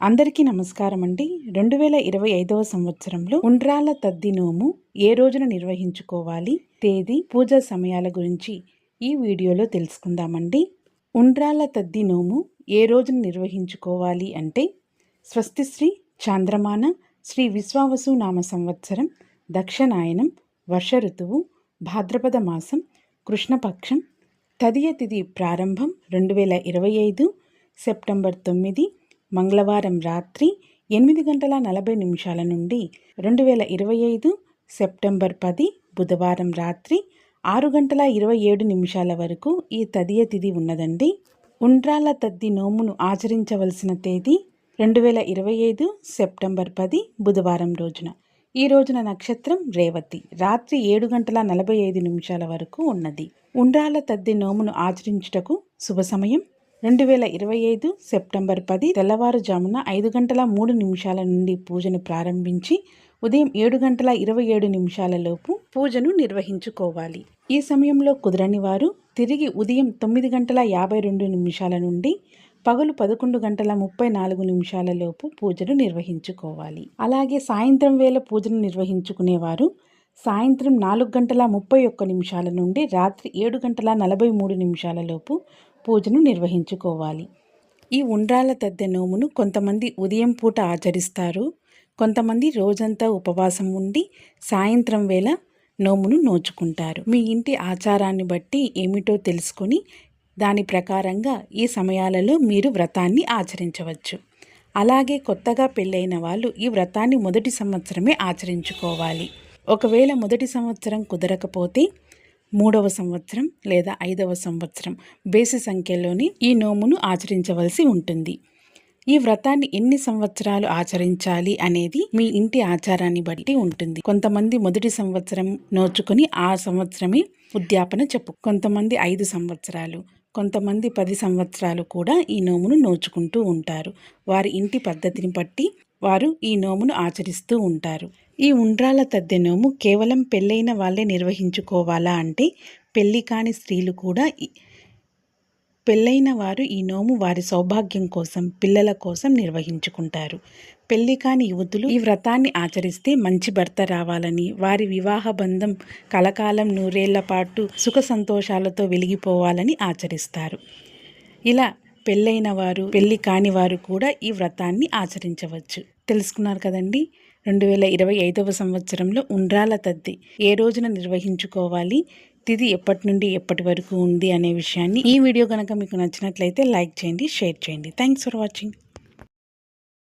అందరికీ నమస్కారం అండి. రెండు వేల ఇరవై ఐదవ సంవత్సరంలో ఉండ్రాల తద్ది నోము ఏ రోజున నిర్వహించుకోవాలి? తేదీ పూజా సమయాల గురించి ఈ వీడియోలో తెలుసుకుందామండి. ఉండ్రాల తద్ది నోము ఏ రోజున నిర్వహించుకోవాలి అంటే స్వస్తిశ్రీ చాంద్రమాన శ్రీ విశ్వావసు నామ సంవత్సరం దక్షిణాయనం వర్ష ఋతువు భాద్రపద మాసం కృష్ణపక్షం తదియ తిథి ప్రారంభం రెండు వేల ఇరవై ఐదు సెప్టెంబర్ తొమ్మిది మంగళవారం రాత్రి ఎనిమిది గంటల నలభై నిమిషాల నుండి రెండు వేల ఇరవై ఐదు సెప్టెంబర్ పది బుధవారం రాత్రి ఆరు గంటల ఇరవై ఏడు నిమిషాల వరకు ఈ తదియ తిథి ఉన్నదండి. ఉండ్రాల తద్ది నోమును ఆచరించవలసిన తేదీ రెండు వేల ఇరవై ఐదు సెప్టెంబర్ పది బుధవారం రోజున. ఈ రోజున నక్షత్రం రేవతి. రాత్రి ఏడు గంటల నలభై ఐదు నిమిషాల వరకు ఉన్నది. ఉండ్రాల తద్ది నోమును ఆచరించుటకు శుభ సమయం. రెండు వేల ఇరవై ఐదు సెప్టెంబర్ పది తెల్లవారుజామున ఐదు గంటల మూడు నిమిషాల నుండి పూజను ప్రారంభించి ఉదయం ఏడు గంటల ఇరవై ఏడు నిమిషాలలోపు పూజను నిర్వహించుకోవాలి. ఈ సమయంలో కుదరని వారు తిరిగి ఉదయం తొమ్మిది గంటల యాభై రెండు నిమిషాల నుండి పగలు పదకొండు గంటల ముప్పై నాలుగు నిమిషాలలోపు పూజను నిర్వహించుకోవాలి. అలాగే సాయంత్రం వేళ పూజను నిర్వహించుకునేవారు సాయంత్రం నాలుగు గంటల ముప్పై ఒక్క నిమిషాల నుండి రాత్రి ఏడు గంటల నలభై మూడు నిమిషాల లోపు పూజను నిర్వహించుకోవాలి. ఈ ఉండ్రాల తద్దె నోమును కొంతమంది ఉదయం పూట ఆచరిస్తారు. కొంతమంది రోజంతా ఉపవాసం ఉండి సాయంత్రం వేళ నోమును నోచుకుంటారు. మీ ఇంటి ఆచారాన్ని బట్టి ఏమిటో తెలుసుకొని దాని ప్రకారంగా ఈ సమయాలలో మీరు వ్రతాన్ని ఆచరించవచ్చు. అలాగే కొత్తగా పెళ్ళైన వాళ్ళు ఈ వ్రతాన్ని మొదటి సంవత్సరమే ఆచరించుకోవాలి. ఒకవేళ మొదటి సంవత్సరం కుదరకపోతే మూడవ సంవత్సరం లేదా ఐదవ సంవత్సరం బేసి సంఖ్యలోని ఈ నోమును ఆచరించవలసి ఉంటుంది. ఈ వ్రతాన్ని ఎన్ని సంవత్సరాలు ఆచరించాలి అనేది మీ ఇంటి ఆచారాన్ని బట్టి ఉంటుంది. కొంతమంది మొదటి సంవత్సరం నోచుకుని ఆ సంవత్సరమే ఉద్యాపన చెప్పు. కొంతమంది ఐదు సంవత్సరాలు కొంతమంది పది సంవత్సరాలు కూడా ఈ నోమును నోచుకుంటూ ఉంటారు. వారి ఇంటి పద్ధతిని బట్టి వారు ఈ నోమును ఆచరిస్తూ ఉంటారు. ఈ ఉండ్రాల తద్దెనోము కేవలం పెళ్ళైన వాళ్ళే నిర్వహించుకోవాలా అంటే పెళ్ళి కాని స్త్రీలు కూడా పెళ్ళైన వారు ఈ నోము వారి సౌభాగ్యం కోసం పిల్లల కోసం నిర్వహించుకుంటారు. పెళ్ళి కాని యువతులు ఈ వ్రతాన్ని ఆచరిస్తే మంచి భర్త రావాలని వారి వివాహ బంధం కలకాలం నూరేళ్ళ పాటు సుఖ సంతోషాలతో వెలిగిపోవాలని ఆచరిస్తారు. ఇలా పెళ్ళైన వారు పెళ్ళి కాని వారు కూడా ఈ వ్రతాన్ని ఆచరించవచ్చు. తెలుసుకున్నారు కదండి? రెండు వేల ఇరవై ఐదవ సంవత్సరంలో ఉండ్రాల తద్ది. ఏ రోజున నిర్వహించుకోవాలి? తిది ఎప్పటి నుండి ఎప్పటి వరకు ఉంది? అనే విషయాన్ని ఈ వీడియో కనుక మీకు నచ్చినట్లయితే లైక్ చేయండి షేర్ చేయండి. Thanks for watching.